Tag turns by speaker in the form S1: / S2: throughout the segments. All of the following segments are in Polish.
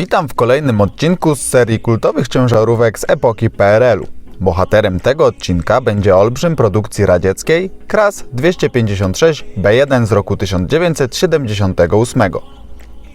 S1: Witam w kolejnym odcinku z serii kultowych ciężarówek z epoki PRL-u. Bohaterem tego odcinka będzie olbrzym produkcji radzieckiej KRAS 256 B1 z roku 1978.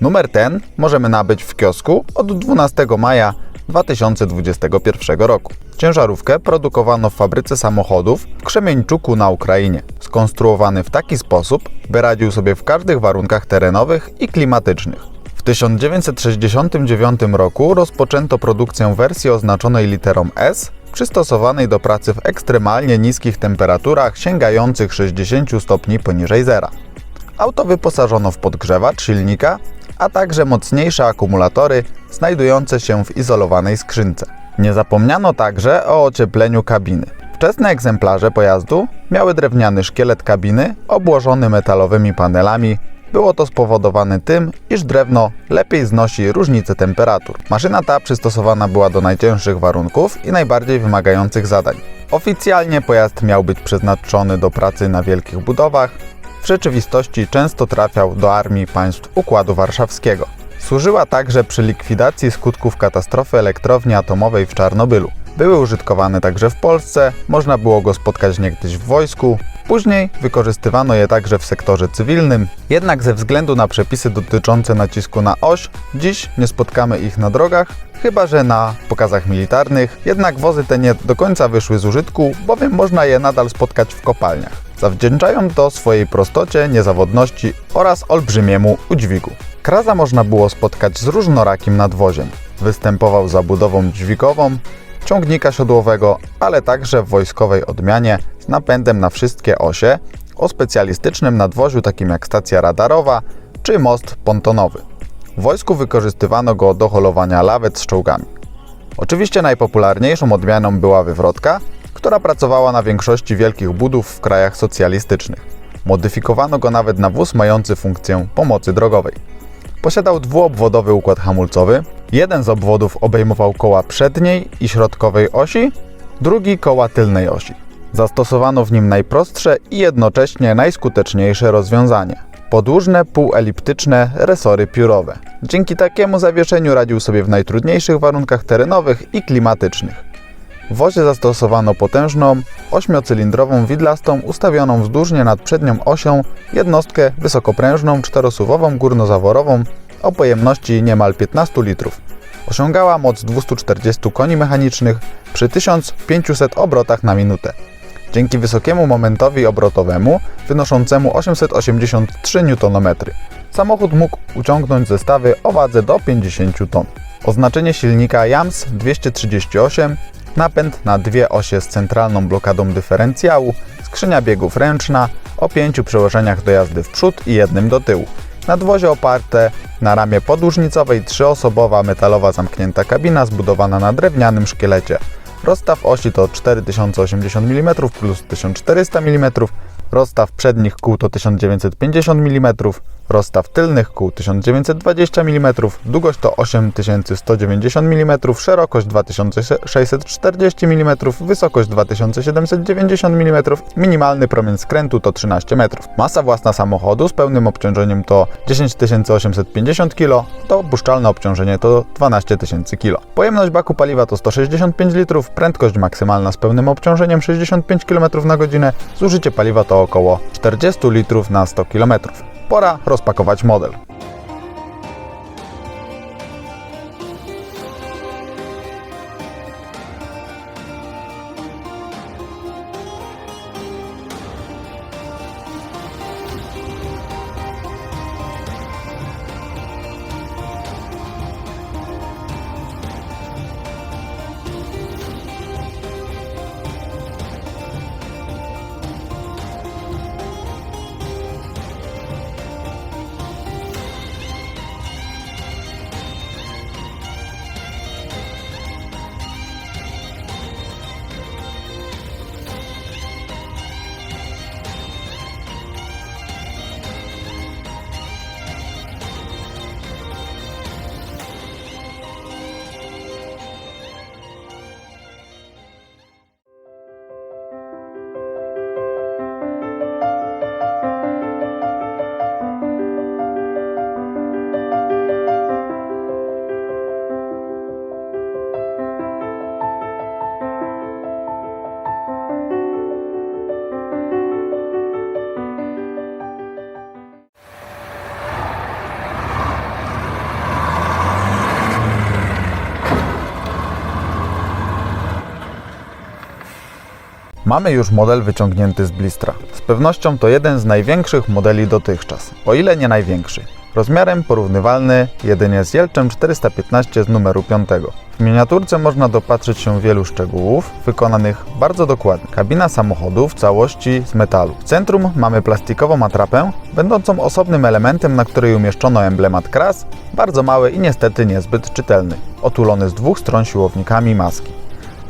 S1: Numer ten możemy nabyć w kiosku od 12 maja 2021 roku. Ciężarówkę produkowano w fabryce samochodów w Krzemieńczuku na Ukrainie. Skonstruowany w taki sposób, by radził sobie w każdych warunkach terenowych i klimatycznych. W 1969 roku rozpoczęto produkcję wersji oznaczonej literą S, przystosowanej do pracy w ekstremalnie niskich temperaturach sięgających 60 stopni poniżej zera. Auto wyposażono w podgrzewacz silnika, a także mocniejsze akumulatory znajdujące się w izolowanej skrzynce. Nie zapomniano także o ociepleniu kabiny. Wczesne egzemplarze pojazdu miały drewniany szkielet kabiny obłożony metalowymi panelami. Było to spowodowane tym, iż drewno lepiej znosi różnice temperatur. Maszyna ta przystosowana była do najcięższych warunków i najbardziej wymagających zadań. Oficjalnie pojazd miał być przeznaczony do pracy na wielkich budowach, w rzeczywistości często trafiał do armii państw Układu Warszawskiego. Służyła także przy likwidacji skutków katastrofy elektrowni atomowej w Czarnobylu. Były użytkowane także w Polsce, można było go spotkać niegdyś w wojsku. Później wykorzystywano je także w sektorze cywilnym, jednak ze względu na przepisy dotyczące nacisku na oś, dziś nie spotkamy ich na drogach, chyba że na pokazach militarnych. Jednak wozy te nie do końca wyszły z użytku, bowiem można je nadal spotkać w kopalniach. Zawdzięczają to swojej prostocie, niezawodności oraz olbrzymiemu udźwigu. Kraza można było spotkać z różnorakim nadwoziem. Występował za budową dźwigową, ciągnika siodłowego, ale także w wojskowej odmianie napędem na wszystkie osie, o specjalistycznym nadwoziu takim jak stacja radarowa czy most pontonowy. W wojsku wykorzystywano go do holowania lawet z czołgami. Oczywiście najpopularniejszą odmianą była wywrotka, która pracowała na większości wielkich budów w krajach socjalistycznych. Modyfikowano go nawet na wóz mający funkcję pomocy drogowej. Posiadał dwuobwodowy układ hamulcowy. Jeden z obwodów obejmował koła przedniej i środkowej osi, drugi koła tylnej osi. Zastosowano w nim najprostsze i jednocześnie najskuteczniejsze rozwiązanie podłużne, półeliptyczne resory piórowe. Dzięki takiemu zawieszeniu radził sobie w najtrudniejszych warunkach terenowych i klimatycznych. W wozie zastosowano potężną, ośmiocylindrową widlastą ustawioną wzdłużnie nad przednią osią jednostkę wysokoprężną czterosuwową górnozaworową o pojemności niemal 15 litrów. Osiągała moc 240 koni mechanicznych przy 1500 obrotach na minutę. Dzięki wysokiemu momentowi obrotowemu wynoszącemu 883 Nm. Samochód mógł uciągnąć zestawy o wadze do 50 ton. Oznaczenie silnika JAMS 238 napęd na dwie osie z centralną blokadą dyferencjału, skrzynia biegów ręczna o pięciu przełożeniach do jazdy w przód i jednym do tyłu. Nadwozie oparte na ramie podłużnicowej trzyosobowa metalowa zamknięta kabina zbudowana na drewnianym szkielecie. Rozstaw osi to 4080 mm plus 1400 mm, rozstaw przednich kół to 1950 mm, rozstaw tylnych kół 1920 mm, długość to 8190 mm, szerokość 2640 mm, wysokość 2790 mm, minimalny promień skrętu to 13 metrów. Masa własna samochodu z pełnym obciążeniem to 10850 kg, dopuszczalne obciążenie to 12 000 kg. Pojemność baku paliwa to 165 litrów, prędkość maksymalna z pełnym obciążeniem 65 km na godzinę, zużycie paliwa to około 40 litrów na 100 km. Pora rozpakować model. Mamy już model wyciągnięty z blistra. Z pewnością to jeden z największych modeli dotychczas, o ile nie największy. Rozmiarem porównywalny jedynie z Jelczem 415 z numeru 5. W miniaturce można dopatrzyć się wielu szczegółów, wykonanych bardzo dokładnie. Kabina samochodu w całości z metalu. W centrum mamy plastikową atrapę, będącą osobnym elementem, na której umieszczono emblemat kras, bardzo mały i niestety niezbyt czytelny, otulony z dwóch stron siłownikami maski.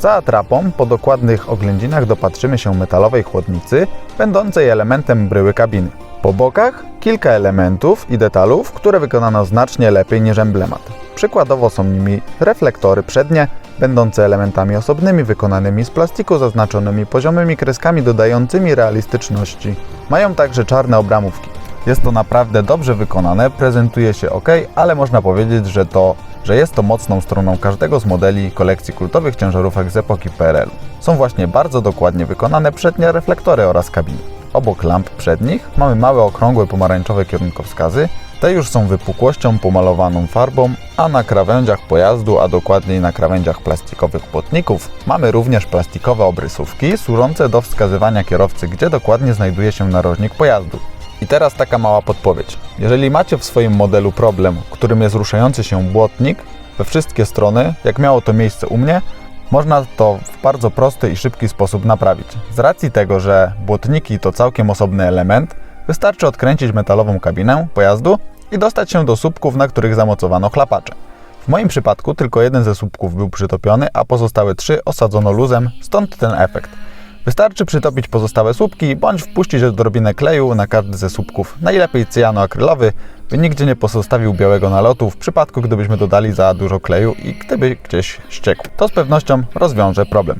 S1: Za atrapą po dokładnych oględzinach dopatrzymy się metalowej chłodnicy, będącej elementem bryły kabiny. Po bokach kilka elementów i detalów, które wykonano znacznie lepiej niż emblemat. Przykładowo są nimi reflektory przednie, będące elementami osobnymi wykonanymi z plastiku zaznaczonymi poziomymi kreskami dodającymi realistyczności. Mają także czarne obramówki. Jest to naprawdę dobrze wykonane, prezentuje się ok, ale można powiedzieć, że to że jest to mocną stroną każdego z modeli kolekcji kultowych ciężarówek z epoki PRL. Są właśnie bardzo dokładnie wykonane przednie reflektory oraz kabiny. Obok lamp przednich mamy małe okrągłe pomarańczowe kierunkowskazy. Te już są wypukłością pomalowaną farbą, a na krawędziach pojazdu, a dokładniej na krawędziach plastikowych płotników, mamy również plastikowe obrysówki służące do wskazywania kierowcy, gdzie dokładnie znajduje się narożnik pojazdu. I teraz taka mała podpowiedź. Jeżeli macie w swoim modelu problem, którym jest ruszający się błotnik we wszystkie strony, jak miało to miejsce u mnie, można to w bardzo prosty i szybki sposób naprawić. Z racji tego, że błotniki to całkiem osobny element, wystarczy odkręcić metalową kabinę pojazdu i dostać się do słupków, na których zamocowano chlapacze. W moim przypadku tylko jeden ze słupków był przytopiony, a pozostałe trzy osadzono luzem, stąd ten efekt. Wystarczy przytopić pozostałe słupki, bądź wpuścić odrobinę kleju na każdy ze słupków, najlepiej cyjanoakrylowy, by nigdzie nie pozostawił białego nalotu w przypadku, gdybyśmy dodali za dużo kleju i gdyby gdzieś ściekł. To z pewnością rozwiąże problem.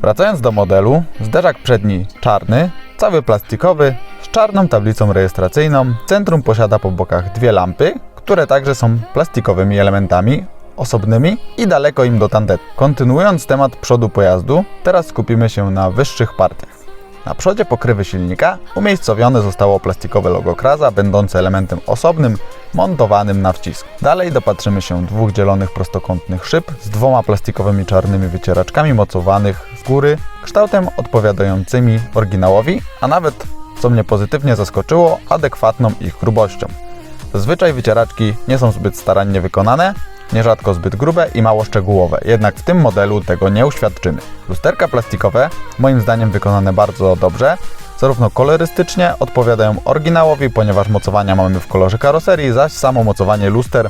S1: Wracając do modelu, zderzak przedni czarny, cały plastikowy, z czarną tablicą rejestracyjną. Centrum posiada po bokach dwie lampy, które także są plastikowymi elementami osobnymi i daleko im do tandetu. Kontynuując temat przodu pojazdu, teraz skupimy się na wyższych partiach. Na przodzie pokrywy silnika umiejscowione zostało plastikowe logo Kraza, będące elementem osobnym, montowanym na wcisk. Dalej dopatrzymy się dwóch dzielonych prostokątnych szyb z dwoma plastikowymi czarnymi wycieraczkami mocowanych z góry, kształtem odpowiadającymi oryginałowi, a nawet, co mnie pozytywnie zaskoczyło, adekwatną ich grubością. Zazwyczaj wycieraczki nie są zbyt starannie wykonane, nierzadko zbyt grube i mało szczegółowe, jednak w tym modelu tego nie uświadczymy. Lusterka plastikowe, moim zdaniem wykonane bardzo dobrze, zarówno kolorystycznie odpowiadają oryginałowi, ponieważ mocowania mamy w kolorze karoserii, zaś samo mocowanie luster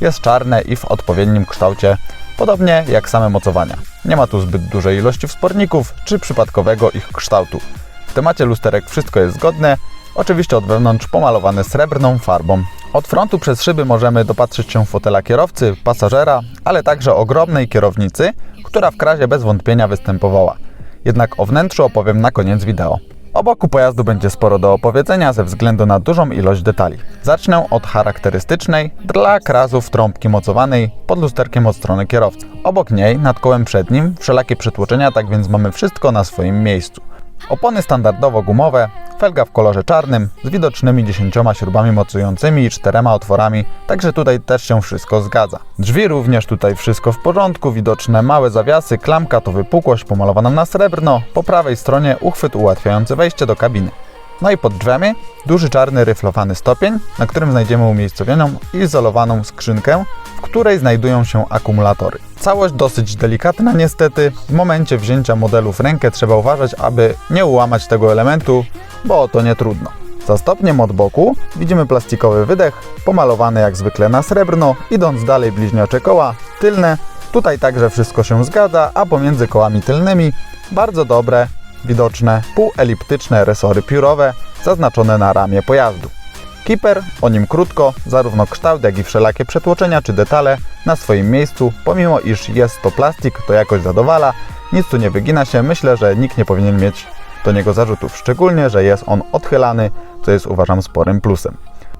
S1: jest czarne i w odpowiednim kształcie, podobnie jak same mocowania. Nie ma tu zbyt dużej ilości wsporników czy przypadkowego ich kształtu. W temacie lusterek wszystko jest zgodne, oczywiście od wewnątrz pomalowane srebrną farbą. Od frontu przez szyby możemy dopatrzyć się fotela kierowcy, pasażera, ale także ogromnej kierownicy, która w krazie bez wątpienia występowała. Jednak o wnętrzu opowiem na koniec wideo. O boku pojazdu będzie sporo do opowiedzenia ze względu na dużą ilość detali. Zacznę od charakterystycznej dla krazów trąbki mocowanej pod lusterkiem od strony kierowcy. Obok niej, nad kołem przednim, wszelakie przytłoczenia, tak więc mamy wszystko na swoim miejscu. Opony standardowo gumowe, felga w kolorze czarnym z widocznymi 10 śrubami mocującymi i czterema otworami, także tutaj też się wszystko zgadza. Drzwi również tutaj wszystko w porządku, widoczne małe zawiasy, klamka to wypukłość pomalowana na srebrno, po prawej stronie uchwyt ułatwiający wejście do kabiny. No i pod drzwiami duży czarny ryflowany stopień, na którym znajdziemy umiejscowioną izolowaną skrzynkę, w której znajdują się akumulatory. Całość dosyć delikatna niestety. W momencie wzięcia modelu w rękę trzeba uważać, aby nie ułamać tego elementu, bo to nie trudno. Za stopniem od boku widzimy plastikowy wydech, pomalowany jak zwykle na srebrno, idąc dalej bliźniocze koła, tylne. Tutaj także wszystko się zgadza, a pomiędzy kołami tylnymi bardzo dobre, widoczne półeliptyczne resory piórowe zaznaczone na ramię pojazdu. Kiper, o nim krótko, zarówno kształt, jak i wszelakie przetłoczenia czy detale na swoim miejscu, pomimo iż jest to plastik, to jakoś zadowala, nic tu nie wygina się, myślę, że nikt nie powinien mieć do niego zarzutów, szczególnie, że jest on odchylany, co jest uważam sporym plusem.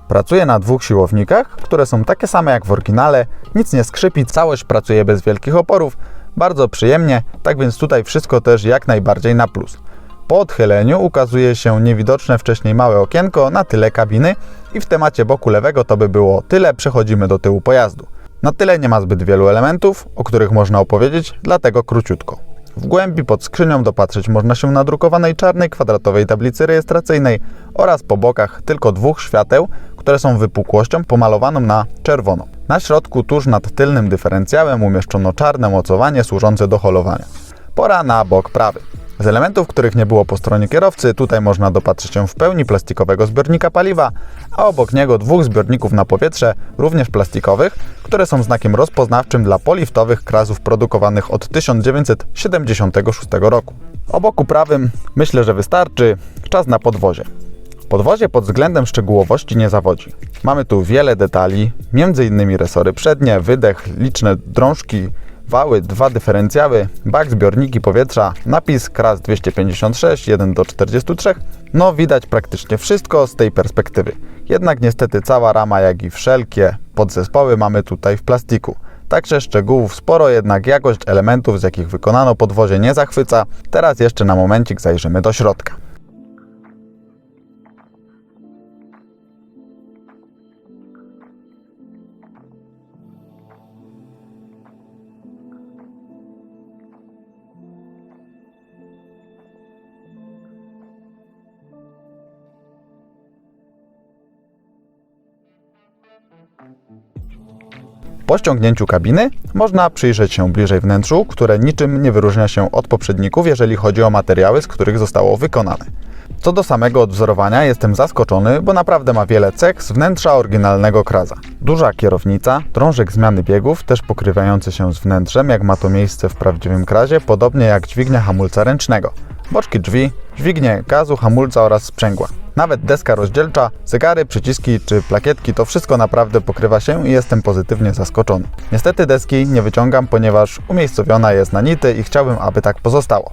S1: Pracuje na dwóch siłownikach, które są takie same jak w oryginale, nic nie skrzypi, całość pracuje bez wielkich oporów, bardzo przyjemnie, tak więc tutaj wszystko też jak najbardziej na plus. Po odchyleniu ukazuje się niewidoczne wcześniej małe okienko na tyle kabiny i w temacie boku lewego to by było tyle, przechodzimy do tyłu pojazdu. Na tyle nie ma zbyt wielu elementów, o których można opowiedzieć, dlatego króciutko. W głębi pod skrzynią dopatrzeć można się na drukowanej czarnej kwadratowej tablicy rejestracyjnej oraz po bokach tylko dwóch świateł, które są wypukłością pomalowaną na czerwono. Na środku tuż nad tylnym dyferencjałem umieszczono czarne mocowanie służące do holowania. Pora na bok prawy. Z elementów, których nie było po stronie kierowcy, tutaj można dopatrzyć się w pełni plastikowego zbiornika paliwa, a obok niego dwóch zbiorników na powietrze, również plastikowych, które są znakiem rozpoznawczym dla poliftowych krasów produkowanych od 1976 roku. O boku prawym myślę, że wystarczy. Czas na podwozie. Podwozie pod względem szczegółowości nie zawodzi. Mamy tu wiele detali, m.in. resory przednie, wydech, liczne drążki, wały, dwa dyferencjały, bak, zbiorniki powietrza, napis KRAS 256, 1 do 43. No widać praktycznie wszystko z tej perspektywy. Jednak niestety cała rama, jak i wszelkie podzespoły mamy tutaj w plastiku. Także szczegółów sporo, jednak jakość elementów, z jakich wykonano podwozie nie zachwyca. Teraz jeszcze na momencik zajrzymy do środka. Po ściągnięciu kabiny można przyjrzeć się bliżej wnętrzu, które niczym nie wyróżnia się od poprzedników, jeżeli chodzi o materiały, z których zostało wykonane. Co do samego odwzorowania jestem zaskoczony, bo naprawdę ma wiele cech z wnętrza oryginalnego Kraza. Duża kierownica, drążek zmiany biegów, też pokrywający się z wnętrzem, jak ma to miejsce w prawdziwym Krazie, podobnie jak dźwignia hamulca ręcznego. Boczki drzwi, dźwignie gazu, hamulca oraz sprzęgła. Nawet deska rozdzielcza, zegary, przyciski czy plakietki to wszystko naprawdę pokrywa się i jestem pozytywnie zaskoczony. Niestety deski nie wyciągam, ponieważ umiejscowiona jest na nity i chciałbym, aby tak pozostało.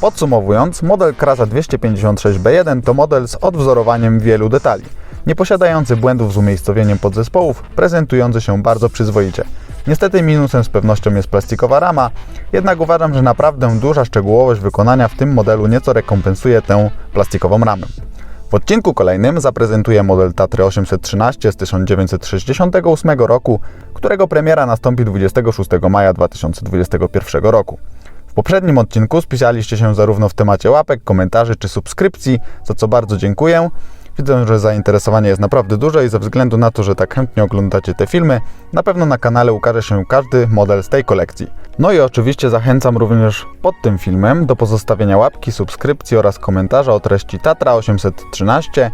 S1: Podsumowując, model Krasa 256B1 to model z odwzorowaniem wielu detali, nie posiadający błędów z umiejscowieniem podzespołów, prezentujący się bardzo przyzwoicie. Niestety minusem z pewnością jest plastikowa rama, jednak uważam, że naprawdę duża szczegółowość wykonania w tym modelu nieco rekompensuje tę plastikową ramę. W odcinku kolejnym zaprezentuję model Tatry 813 z 1968 roku, którego premiera nastąpi 26 maja 2021 roku. W poprzednim odcinku spisaliście się zarówno w temacie łapek, komentarzy czy subskrypcji, za co bardzo dziękuję. Widzę, że zainteresowanie jest naprawdę duże i ze względu na to, że tak chętnie oglądacie te filmy, na pewno na kanale ukaże się każdy model z tej kolekcji. No i oczywiście zachęcam również pod tym filmem do pozostawienia łapki, subskrypcji oraz komentarza o treści Tatra 813.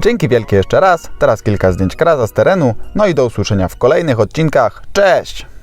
S1: Dzięki wielkie jeszcze raz, teraz kilka zdjęć kraza z terenu, no i do usłyszenia w kolejnych odcinkach. Cześć!